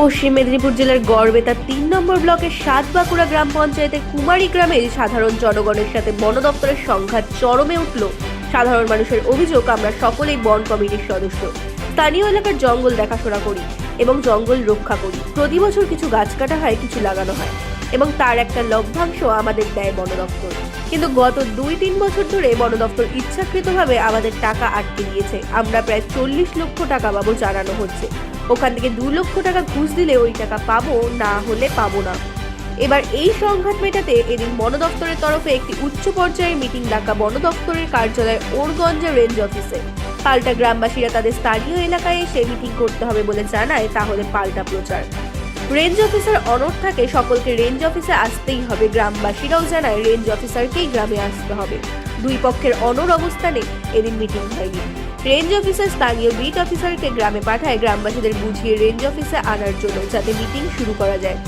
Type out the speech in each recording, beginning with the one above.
পশ্চিম মেদিনীপুর জেলার গড়বেতা তিন নম্বর ব্লকের সাত বাঁকুড়া গ্রাম পঞ্চায়েতের কুমারী গ্রামে সাধারণ জনগণের সাথে বন দপ্তরের সংঘাত চরমে উঠল। সাধারণ মানুষের অভিযোগ, আমরা সকলেই বন কমিটির সদস্য। স্থানীয় এলাকার জঙ্গল দেখাশোনা করি এবং জঙ্গল রক্ষা করি। প্রতি বছর কিছু গাছ কাটা হয়, কিছু লাগানো হয় এবং তার একটা লভ্যাংশ আমাদের দেয় বন দপ্তর। কিন্তু গত দুই তিন বছর ধরে বন দপ্তর ইচ্ছাকৃতভাবে আমাদের টাকা আটকে দিয়েছে। আমরা প্রায় চল্লিশ লক্ষ টাকা বাবু জানানো হচ্ছে। ওখান থেকে দু লক্ষ টাকা ঘুষ দিলে ওই টাকা পাবো, না হলে পাবো না। এবার এই সংঘাত মেটাতে এদিন বন দপ্তরের তরফে একটি উচ্চ পর্যায়ের মিটিং ডাকা বন দপ্তরের কার্যালয় ওরগঞ্জা রেঞ্জ অফিসে। পাল্টা গ্রামবাসীরা তাদের স্থানীয় এলাকায় এসে মিটিং করতে হবে বলে জানায় তাহলে পাল্টা প্রচার। রেঞ্জ অফিসার অনর থাকে, সকলকে রেঞ্জ অফিসে আসতেই হবে। গ্রামবাসীরাও জানায় রেঞ্জ অফিসারকেই গ্রামে আসতে হবে। দুই পক্ষের অনর অবস্থানে এদিন মিটিং হয়নি। রেঞ্জ অফিসার, স্থানীয় বিট অফিসারকে গ্রামে পাঠায়, গ্রামবাসীদের বুঝিয়ে রেঞ্জ অফিসে আনার জন্য যাতে মিটিং শুরু করা যায়।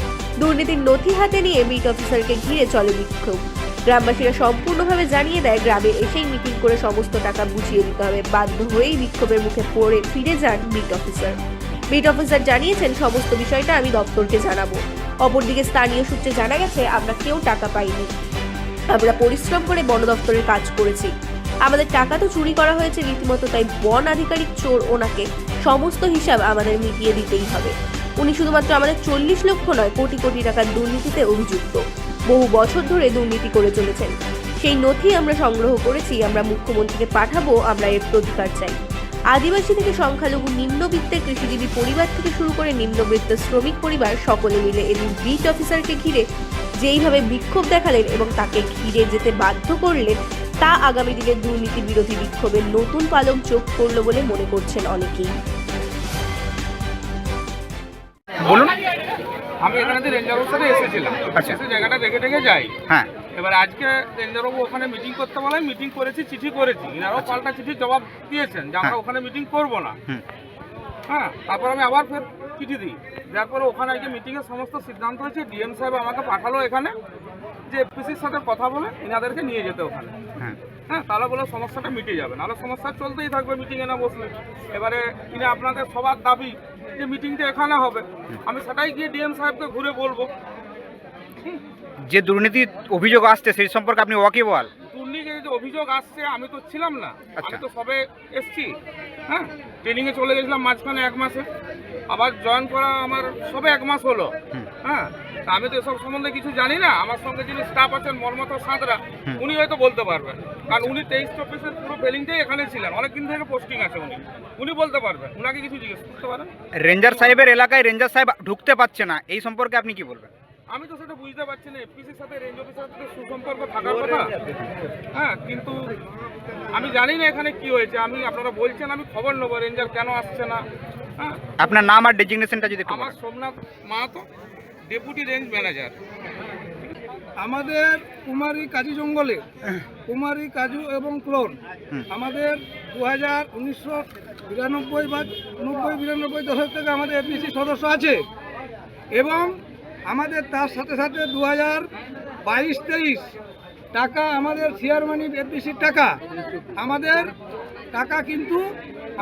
দুর্নীতির নথি হাতে নিয়ে বিট অফিসারকে ঘিরে চলে বিক্ষোভ। গ্রামবাসীরা সম্পূর্ণভাবে জানিয়ে দেয়, গ্রামে এসেই মিটিং করে সমস্ত টাকা বুঝিয়ে দিতে হবে। বাধ্য হয়েই বিক্ষোভের মুখে পড়ে ফিরে যান বিট অফিসার। বিট অফিসার জানিয়েছেন, সমস্ত বিষয়টা আমি দপ্তরকে জানাব। অপরদিকে স্থানীয় সূত্রে জানা গেছে, আমরা কেউ টাকা পাইনি। আমরা পরিশ্রম করে বন দপ্তরের কাজ করেছি। আমাদের টাকা তো চুরি করা হয়েছে রীতিমতো, তাই বন আধিকারিক চোর ওনাকে সমস্ত হিসাব আমাদের মিটিয়ে দিতেই হবে। উনি শুধুমাত্র আমাদের চল্লিশ লক্ষ নয়, কোটি কোটি টাকার দুর্নীতিতে অভিযুক্ত। বহু বছর ধরে দুর্নীতি করে চলেছেন। সেই নথি আমরা সংগ্রহ করেছি, আমরা মুখ্যমন্ত্রীকে পাঠাবো, আমরা এর প্রতিকার চাই। আদিবাসী থেকে সংখ্যালঘু নিম্নবিত্তের কৃষিজীবী পরিবার থেকে শুরু করে নিম্নবিত্ত শ্রমিক পরিবার, সকলে মিলে এদিন বিট অফিসারকে ঘিরে যেইভাবে বিক্ষোভ দেখালেন এবং তাকে ঘিরে যেতে বাধ্য করলেন তা আগামী দিনে দুর্নীতি বিরোধী বিক্ষোভের নতুন পালক চোখ করল বলে মনে করছেন অনেকেই। বলুন। আমি এখানে যে রেঞ্জার অফিসারে এসেছিলাম। আচ্ছা। এসে জায়গাটা দেখে দেখে যাই। হ্যাঁ। এবার আজকে রেঞ্জারবাবু ওখানে মিটিং করতে বলে মিটিং করেছি চিঠি করেছি। এনারাও পাল্টা চিঠির জবাব দিয়েছেন যে আমরা আচ্ছা। হ্যাঁ। ওখানে মিটিং করব না। হ্যাঁ তারপর আমি আবার ফের চিঠি দিই। যার পরে ওখানে আজকে মিটিংয়ের সমস্ত সিদ্ধান্ত হয়েছে। ডিএম সাহেব আমাকে পাঠালো এখানে যে এফপিসির সাথে কথা বলে এনাদেরকে নিয়ে যেতে ওখানে। হ্যাঁ। হ্যাঁ তাহলে বলে সমস্যাটা মিটে যাবে। নাহলে সমস্যা চলতেই থাকবে মিটিংয়ে না বসলে। এবারে তিনি আপনাদের সবার দাবি যে মিটিংটা এখানে হবে। আমি সেটাই গিয়ে ডিএম সাহেবকে ঘুরে বলব। যে দুর্নীতির অভিযোগ আসছে সেই সম্পর্কে আপনি ওয়াকিবহাল? দুর্নীতির যে অভিযোগ আসছে আমি তো ছিলাম না। আচ্ছা। আমি তো সবে এসছি। হ্যাঁ ট্রেনিংয়ে চলে গেছিলাম মাঝখানে এক মাসে। আবার জয়েন করা আমার সবে এক মাস হলো। হ্যাঁ? আমি তো এসব সম্বন্ধে কিছু জানি না। আমার সঙ্গে যিনি স্টাফ আছেন মর্মত সাঁতরা উনি হয়তো বলতে পারবেন। কারণ উনি তেইশ চব্বিশের পুরো ফেলিংটাই এখানে ছিলেন। অনেক দিন থেকে পোস্টিং আছে উনি। উনি বলতে পারবেন। উনাকে কিছু জিজ্ঞেস করতে পারেন? রেঞ্জার সাহেবের এলাকায় রেঞ্জার সাহেব ঢুকতে পারছে না। এই সম্পর্কে আপনি কি বলবেন? আমি তো সেটা বুঝতে পারছি না। এফপিসির সাথে রেঞ্জ অফিসার সাথে সুসম্পর্ক থাকার কথা। হ্যাঁ কিন্তু আমি জানি না এখানে কি হয়েছে। আমি আপনারা বলছেন আমি খবর নেব। রেঞ্জার কেন আসছে না? আপনার নাম আর ডেজিগনেশনটা যদি আমার Somnath Mahato deputy range manager আমাদের কুমারী কাজু জঙ্গলে কুমারী কাজু এবং ক্লোন আমাদের দু হাজার উনিশশো বিরানব্বই বা নব্বই বিরানব্বই দশক থেকে আমাদের এপিসি সদস্য আছে। এবং আমাদের তার সাথে সাথে দু হাজার বাইশ তেইশ টাকা আমাদের শেয়ার মানি এপিসির টাকা। আমাদের টাকা কিন্তু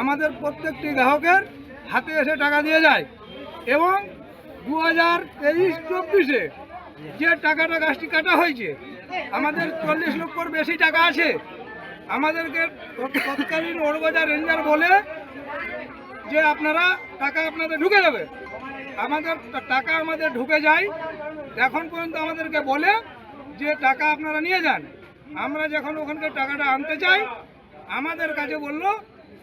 আমাদের প্রত্যেকটি গ্রাহকের হাতে এসে টাকা দিয়ে যায়। এবং দু হাজার তেইশ চব্বিশে যে টাকাটা গাছটি কাটা হয়েছে, আমাদের চল্লিশ লক্ষর বেশি টাকা আছে। আমাদেরকে তৎকালীন ওরবাজার রেঞ্জার বলে যে আপনারা টাকা আপনাদের ঢুকে যাবে আমাদের টাকা আমাদের ঢুকে যায়। এখন পর্যন্ত আমাদেরকে বলে যে টাকা আপনারা নিয়ে যান। আমরা যখন ওখানকার টাকাটা আনতে চাই, আমাদের কাছে বলল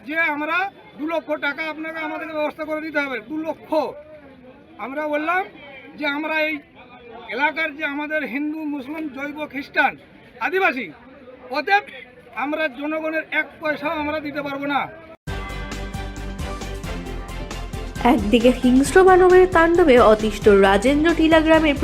যে আমরা দু লক্ষ টাকা আপনাকে আমাদেরকে ব্যবস্থা করে দিতে হবে, দু লক্ষ। আমরা বললাম যে আমরা এই এলাকার যে আমাদের হিন্দু, মুসলিম, জৈব, খ্রিস্টান, আদিবাসী, অতএব আমরা জনগণের এক পয়সাও আমরা দিতে পারব না। একদিকে হিংস্র মানবের তাণ্ডবে অতিষ্ঠ রাজেন্দ্র টিলা গ্রামের